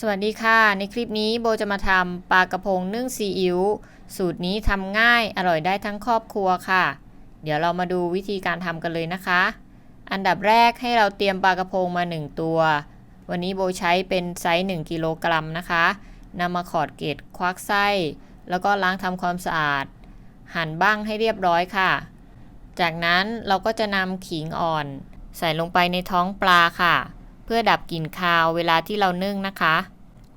สวัสดีค่ะ ในคลิปนี้โบจะมาทำปลากระพงนึ่งซีอิ๊วสูตรนี้ทำง่ายอร่อยได้ทั้งครอบครัวค่ะ เดี๋ยวเรามาดูวิธีการทำกันเลยนะคะ อันดับแรกให้เราเตรียมปลากระพงมา 1 ตัว วันนี้โบใช้เป็นไซส์1กิโลกรัมนะคะนำมาขอดเกล็ดควักไส้ แล้วก็ล้างทำความสะอาด หั่นบ้างให้เรียบร้อยค่ะ จากนั้นเราก็จะนำขิงอ่อน ใส่ลงไปในท้องปลาค่ะ เพื่อดับกลิ่นคาวเวลาที่เรานึ่งนะคะ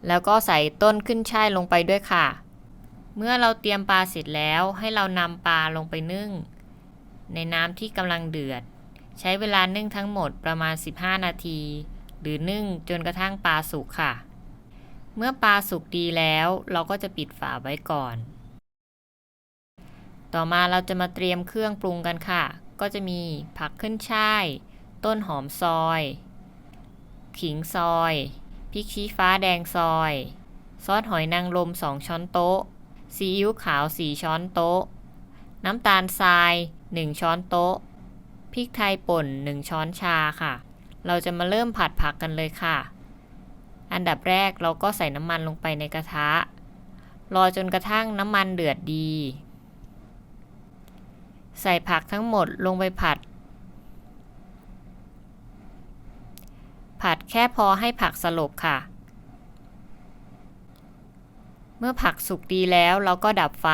แล้วก็ใส่ต้นขึ้นช่ายลงไปด้วยค่ะ เมื่อเราเตรียมปลาเสร็จแล้วให้เรานำปลาลงไปนึ่ง ในน้ำที่กำลังเดือด ใช้เวลานึ่งทั้งหมดประมาณ 15 นาที หรือนึ่งจนกระทั่งปลาสุกค่ะ เมื่อปลาสุกดีแล้วเราก็จะปิดฝาไว้ก่อน ต่อมาเราจะมาเตรียมเครื่องปรุงกันค่ะ ก็จะมีผักขึ้นช่าย ต้นหอมซอย ขิงซอย พริกชี้ฟ้าแดงซอย ซอสหอยนางรม2ช้อนโต๊ะ ซีอิ๊วขาว4ช้อนโต๊ะ น้ำตาลทราย1ช้อนโต๊ะ พริกไทยป่น1ช้อนชาค่ะ เราจะมาเริ่มผัดผักกันเลยค่ะ อันดับแรกเราก็ใส่น้ำมันลงไปในกระทะ รอจนกระทั่งน้ำมันเดือดดี ใส่ผักทั้งหมดลงไปผัด ผัดแค่พอให้ผักสลบค่ะ เมื่อผักสุกดีแล้วเราก็ดับไฟ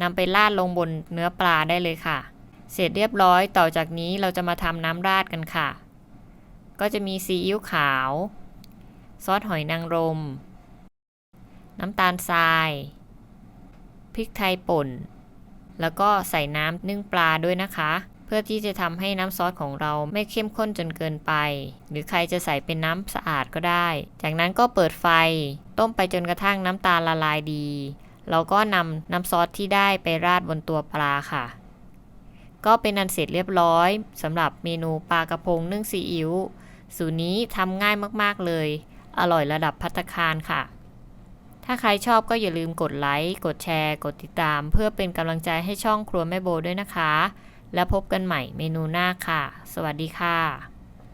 นำไปราดลงบนเนื้อปลาได้เลยค่ะ เสร็จเรียบร้อยต่อจากนี้เราจะมาทำน้ำราดกันค่ะ ก็จะมีซีอิ๊วขาว ซอสหอยนางรม น้ำตาลทราย พริกไทยป่น แล้วก็ใส่น้ำนึ่งปลาด้วยนะคะ พื่อที่จะทำให้น้ำซอสของเราไม่เข้มข้นจนเกินไป หรือใครจะใส่เป็นน้ำสะอาดก็ได้ จากนั้นก็เปิดไฟ ต้มไปจนกระทั่งน้ำตาลละลายดี เราก็นำน้ำซอสที่ได้ไปราดบนตัวปลาค่ะ ก็เป็นอันเสร็จเรียบร้อยสำหรับเมนูปลากระพงนึ่งซีอิ๊วสูตรนี้ทำง่ายมากๆเลย อร่อยระดับพัตตาคารค่ะ ถ้าใครชอบก็อย่าลืมกดไลค์ กดแชร์ กดติดตาม เพื่อเป็นกำลังใจให้ช่องครัวแม่โบด้วยนะคะ แล้วพบกันใหม่เมนูหน้าค่ะ สวัสดีค่ะ